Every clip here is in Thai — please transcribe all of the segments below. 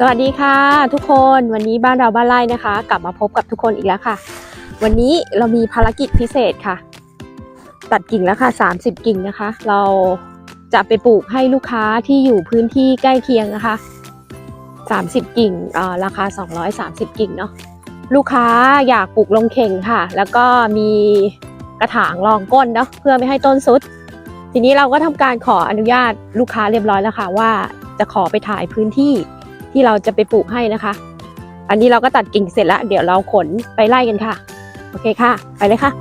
สวัสดีค่ะ ทุกคนวันนี้บ้านเราบ้านไร่นะคะ กลับมาพบกับทุกคนอีกแล้วค่ะ วันนี้เรามีภารกิจพิเศษค่ะ ตัดกิ่งแล้วค่ะ 30 กิ่งนะคะ เราจะไปปลูกให้ลูกค้าที่อยู่พื้นที่ใกล้เคียงนะคะ 30 กิ่งเอ่อราคา 230 กิ่งเนาะลูกค้าอยากปลูกลงเข่งค่ะ แล้วก็มีกระถางรองก้นเนาะเพื่อไม่ให้ต้นสุด ทีนี้เราก็ทำการขออนุญาตลูกค้าเรียบร้อยแล้วค่ะ ว่าจะขอไปถ่ายพื้นที่ ที่เราจะไปปลูกให้นะคะ อันนี้เราก็ตัดกิ่งเสร็จแล้ว เดี๋ยวเราขนไปไล่กันค่ะ โอเคค่ะ ไปเลยค่ะ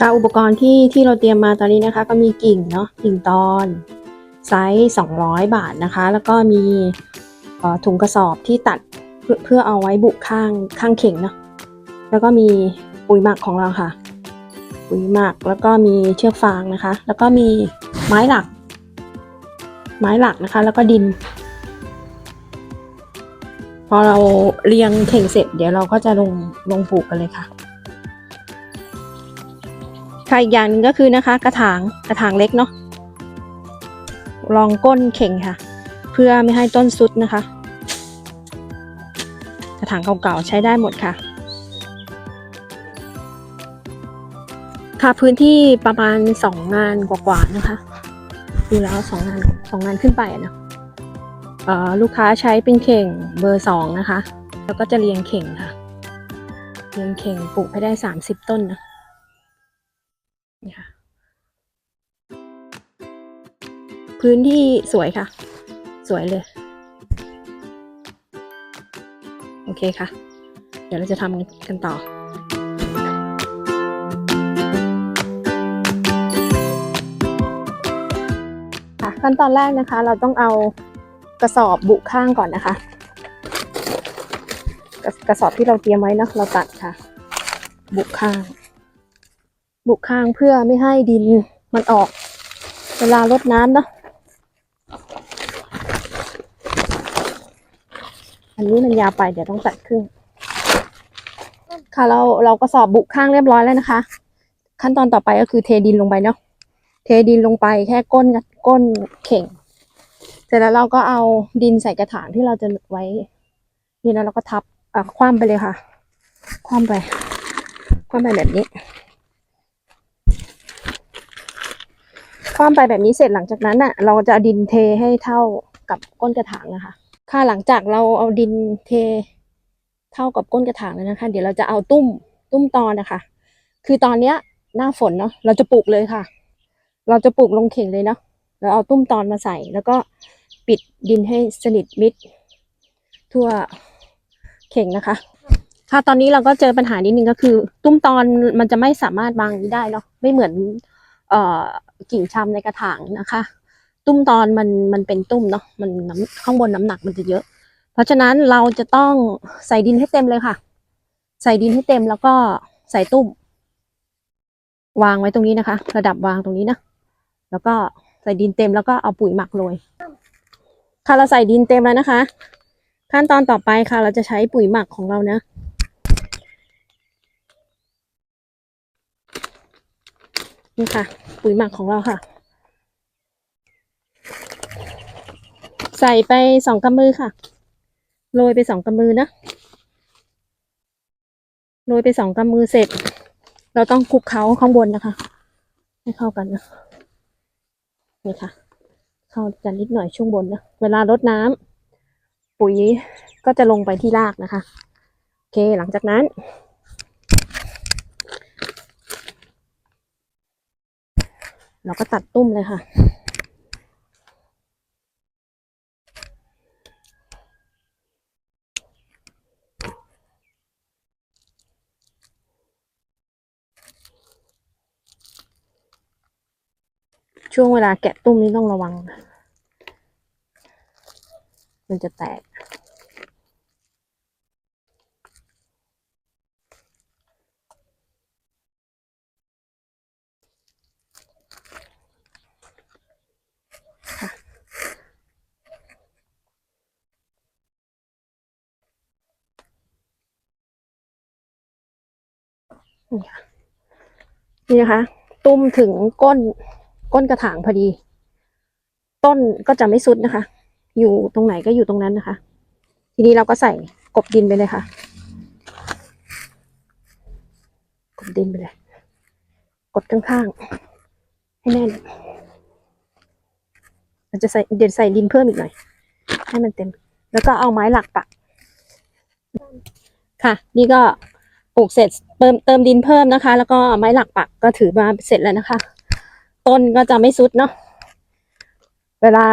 ค่ะอุปกรณ์ที่ที่เราเตรียมมาตอนนี้นะคะ ก็มีกิ่งเนาะกิ่งตอน ไซส์ 200 บาทนะคะ แล้วก็มีถุงกระสอบที่ตัดเพื่อเพื่อเอาไว้บุข้างข้างเข่งเนาะแล้วก็มีปุ๋ยหมักของเราค่ะ ปุ๋ยหมักแล้วก็มีเชือกฟางนะคะ แล้วก็มีไม้หลัก ไม้หลักนะคะ แล้วก็ดิน พอเราเรียงเข่งเสร็จ เดี๋ยวเราก็จะลงลงปลูกกันเลยค่ะค่ะอีกอย่างหนึ่งก็คือนะคะ กระถางกระถางเล็กเนาะ รองก้นเข่งค่ะ เพื่อไม่ให้ต้นสุดนะคะ กระถางเก่าๆใช้ได้หมดค่ะ ค่ะพื้นที่ประมาณสองงานกว่าๆนะคะ ดูแล้วสองงานสองงานขึ้นไปนะเออลูกค้าใช้เป็นเข่งเบอร์สองนะคะ แล้วก็จะเรียงเข่งค่ะ เรียงเข่งปลูกให้ได้สามสิบต้นนะนี่ค่ะ พื้นที่สวยค่ะ สวยเลย โอเคค่ะ เดี๋ยวเราจะทำกันต่อค่ะขั้นตอนแรกนะคะ เราต้องเอากระสอบบุข้างก่อนนะคะกระกระสอบที่เราเตรียมไว้นะเราตัดค่ะ บุข้าง บุข้างเพื่อไม่ให้ดินมันออก เวลารดน้ำเนาะ อันนี้มันยาวไปเดี๋ยวต้องตัดครึ่ง ค่ะเราเราก็สอบบุกข้างเรียบร้อยแล้วนะคะ ขั้นตอนต่อไปก็คือเทดินลงไปเนาะเทดินลงไปแค่ก้นกก้นเข่ง เสร็จแล้วเราก็เอาดินใส่กระถางที่เราจะไว้นี่แล้วเราก็ทับอะคว่ำไปเลยค่ะ คว่ำไป คว่ำไปแบบนี้ คว่ำไปแบบนี้เสร็จหลังจากนั้นอะ เราจะดินเทให้เท่ากับก้นกระถางนะคะ ค่ะหลังจากเราเอาดินเทเท่ากับก้นกระถางแล้วนะคะ เดี๋ยวเราจะเอาตุ้มตุ้มตอนนะคะ คือตอนเนี้ยหน้าฝนเนาะเราจะปลูกเลยค่ะ เราจะปลูกลงเข่งเลยเนาะแล้วเอาตุ้มตอนมาใส่ แล้วก็ปิดดินให้สนิทมิดทั่วเข่งนะคะ ค่ะตอนนี้เราก็เจอปัญหานิดนึงก็คือ ตุ้มตอนมันจะไม่สามารถวางได้เนาะไม่เหมือนเอ่อกิ่งชำในกระถางนะคะ ตุ้มตอนมันมันเป็นตุ้มเนาะมันน้ำข้างบนน้ำหนักมันจะเยอะ เพราะฉะนั้นเราจะต้องใส่ดินให้เต็มเลยค่ะ ใส่ดินให้เต็มแล้วก็ใส่ตุ้ม วางไว้ตรงนี้นะคะ ระดับวางตรงนี้นะแล้วก็ใส่ดินเต็มแล้วก็เอาปุ๋ยหมักโรยค่ะเราใส่ดินเต็มแล้วนะคะ ขั้นตอนต่อไปค่ะ เราจะใช้ปุ๋ยหมักของเรานะนี่ค่ะ ปุ๋ยหมักของเราค่ะ ใส่ไปสองกำมือค่ะ โรยไปสองกำมือนะ โรยไปสองกำมือเสร็จ เราต้องคลุกเคล้าข้างบนนะคะ ให้เข้ากันนะนี่ค่ะ เข้ากันนิดหน่อยช่วงบนนะ เวลารดน้ำปุ๋ยก็จะลงไปที่รากนะคะ โอเคหลังจากนั้น เราก็ตัดตุ้มเลยค่ะ ช่วงเวลาแกะตุ้มนี่ต้องระวัง มันจะแตก นี่นะคะ ตุ้มถึงก้น ก้นกระถางพอดี ต้นก็จะไม่สุดนะคะ อยู่ตรงไหนก็อยู่ตรงนั้นนะคะ ทีนี้เราก็ใส่กบดินไปเลยค่ะ กบดินไปเลย กดข้างๆ ให้แน่นเราจะใส่เดี๋ยวใส่ดินเพิ่มอีกหน่อย ให้มันเต็ม แล้วก็เอาไม้หลักปัก ค่ะ นี่ก็ปลูกเสร็จเติมเติมดินเพิ่มนะคะ แล้วก็ไม้หลักปักก็ถือมาเสร็จแล้วนะคะ ต้นก็จะไม่สุดเนาะเวลา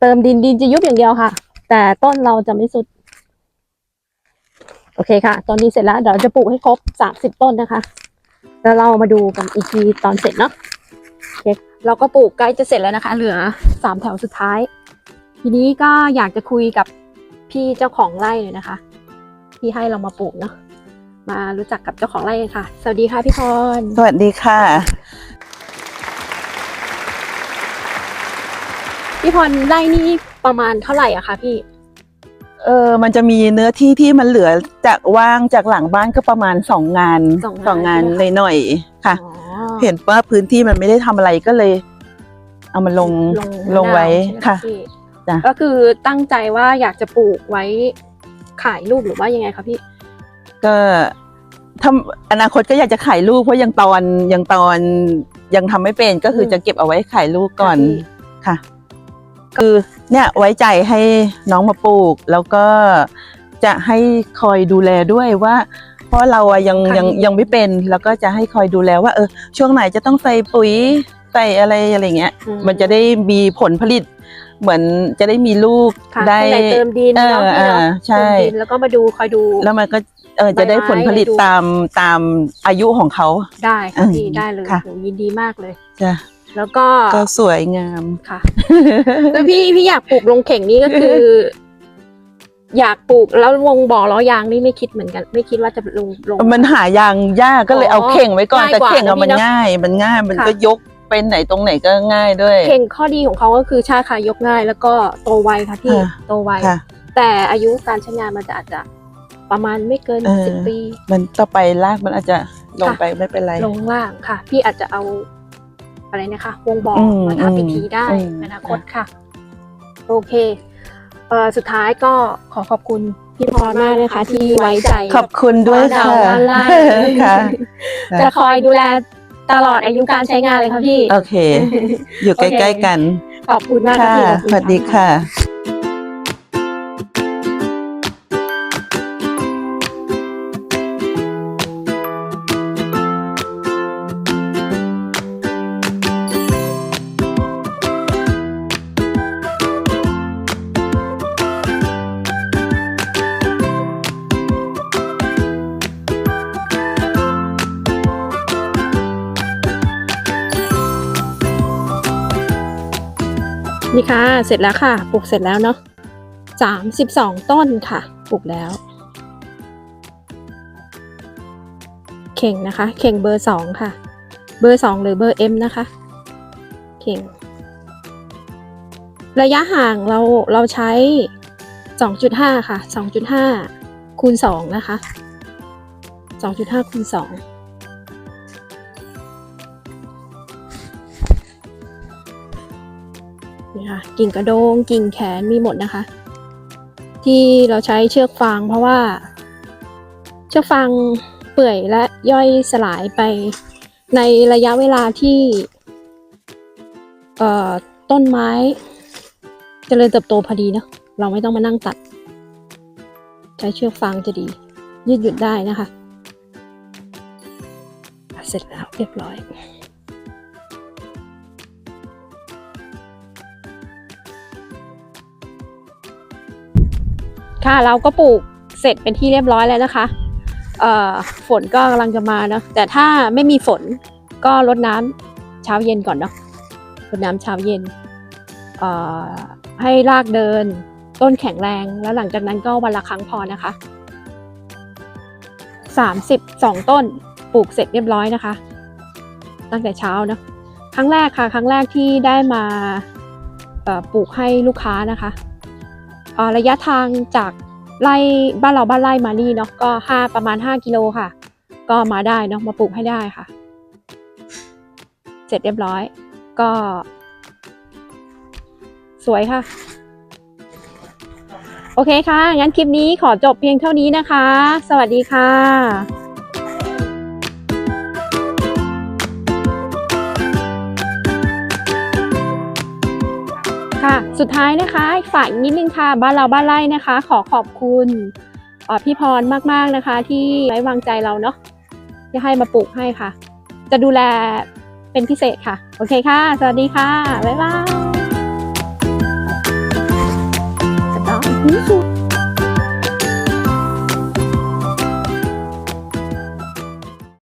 เติมดินดินจะยุบอย่างเดียวค่ะ แต่ต้นเราจะไม่สุด โอเคค่ะ ตอนนี้เสร็จแล้วเดี๋ยวเราจะปลูกให้ครบสามสิบต้นนะคะ แล้วเรามาดูกันอีกทีตอนเสร็จเนาะโอเคเราก็ปลูกใกล้จะเสร็จแล้วนะคะ เหลือสามแถวสุดท้าย ทีนี้ก็อยากจะคุยกับพี่เจ้าของไร่เลยนะคะที่ให้เรามาปลูกเนาะมารู้จักกับเจ้าของไร่ค่ะ สวัสดีค่ะพี่พรสวัสดีค่ะ พี่พรไร่นี่ประมาณเท่าไหร่อะคะพี่ เออมันจะมีเนื้อที่ที่มันเหลือจากว่างจากหลังบ้านก็ประมาณสองงานสองงานงานใช่ไหมเลยคะ หน่อยๆค่ะ อ๋อ เห็นว่าพื้นที่มันไม่ได้ทำอะไรก็เลย เอามาลงลงไว้มนาวใช่หมค่ะพี่จ้ะก็คือตั้งใจว่าอยากจะปลูกไว้ขายลูกหรือว่ายังไงคะพี่ ก็ถ้าอนาคตก็อยากจะขายลูกเพราะยังตอนยังตอนยังทำไม่เป็นก็คืออม จะเก็บเอาไว้ขายลูกก่อนค่ะพี่ ค่ะคือเนี่ยไว้ใจให้น้องมาปลูก แล้วก็จะให้คอยดูแลด้วยว่า เพราะเราอะยังค่ะยังยังไม่เป็น แล้วก็จะให้คอยดูแลว่าเออช่วงไหนจะต้องใส่ปุ๋ยใส่อะไรอะไรเงี้ยอืมันจะได้มีผลผลิต เหมือนจะได้มีลูกค่ะได้ช่วงไหนเติมดินเออเนาะพี่เนาะเออใช่เติมดินแล้วก็มาดูคอยดู แล้วมันก็เออจะได้ผลผลิตใบไม้ตามตามอายุของเขาได้อืค่ะมพี่ได้เลยค่ะหนูยินดีมากเลยจ้ะ แล้วก็ก็สวยงามค่ะคือพี่พี่อยากปลูกลงเข่งนี่ก็คือ อยากปลูกแล้ววงบ่อล้อยางนี่ไม่คิดเหมือนกัน ไม่คิดว่าจะลงลง มันหายางยากก็เลยอ๋อเอาเข่งไว้ก่อนง่ายแต่กว่าเข่งอะนะพี่มันเนอะง่าย มันง่ายมันค่ะก็ยกไปไหนตรงไหนก็ง่ายด้วย เข่งข้อดีของเขาก็คือชาคายกง่าย แล้วก็โตไวค่ะพี่ค่ะโตไวค่ะแต่อายุการใช้งานมันจะอาจจะประมาณไม่เกินเออสิบปี มันต่อไปรากมันอาจจะลงค่ะไปไม่เป็นไร ลงล่างค่ะ พี่อาจจะเอา อะไรนะคะ วงบออืมมาทับอีกอืมทีได้อืมในอนาคตค่ะ โอเคเอ่อสุดท้ายก็ขอขอบคุณพี่พรมากนะคะ ที่ไว้ใจขอบคุณด้วยดาค่ะวบ้านไร่ค่ะจะคอยดูแลตลอดอายุการใช้งานเลยค่ะพี่ โอเค อยู่ใกโอเคล้ ๆ กัน ขอบคุณมากค่ะพี่ขอบสวัสดีค่ะ นี่ค่ะ เสร็จแล้วค่ะ ปลูกเสร็จแล้วเนาะสามสิบสองต้นค่ะ ปลูกแล้ว เข่งนะคะ เข่งเบอร์สองค่ะ เบอร์สองหรือเบอร์เอ็มนะคะ เข่ง ระยะห่างเราเราใช้สองจุดห้าค่ะสองจุดห้าคูณสองนะคะสองจุดห้าคูณสอง ค่ะกิ่งกระโดง กิ่งแขนมีหมดนะคะ ที่เราใช้เชือกฟางเพราะว่า เชือกฟางเปื่อยและย่อยสลายไปในระยะเวลาที่ต้นไม้จเจริญเติบโตพอดีเนาะเราไม่ต้องมานั่งตัด ใช้เชือกฟางจะดี ยืดหยุ่นได้นะคะ เสร็จแล้วเรียบร้อย ค่ะเราก็ปลูกเสร็จเป็นที่เรียบร้อยแล้วนะคะเอ่อฝนก็กำลังจะมาเนาะแต่ถ้าไม่มีฝนก็รดน้ำเช้าเย็นก่อนเนาะรดน้ำเช้าเย็นเอ่อให้รากเดินต้นแข็งแรงแล้วหลังจากนั้นก็วันละครั้งพอนะคะสามสิบสองต้นปลูกเสร็จเรียบร้อยนะคะ ตั้งแต่เช้าเนาะครั้งแรกค่ะ ครั้งแรกที่ได้มาปลูกให้ลูกค้านะคะ ระยะทางจากไร่บ้านเราบ้านไร่มานี่เนาะก็ห้าประมาณห้ากิโลค่ะ ก็มาได้เนาะมาปลูกให้ได้ค่ะ เสร็จเรียบร้อย ก็ สวยค่ะ โอเคค่ะ งั้นคลิปนี้ขอจบเพียงเท่านี้นะคะ สวัสดีค่ะ สุดท้ายนะคะฝากอีกนิดนึงค่ะบ้านเราบ้านไร่นะคะ ขอขอบคุณพี่พรมากๆนะคะ ที่ไว้วางใจเราเนาะที่ให้มาปลูกให้ค่ะ จะดูแลเป็นพิเศษค่ะ โอเคค่ะ สวัสดีค่ะบ๊ายบายกนี่สุด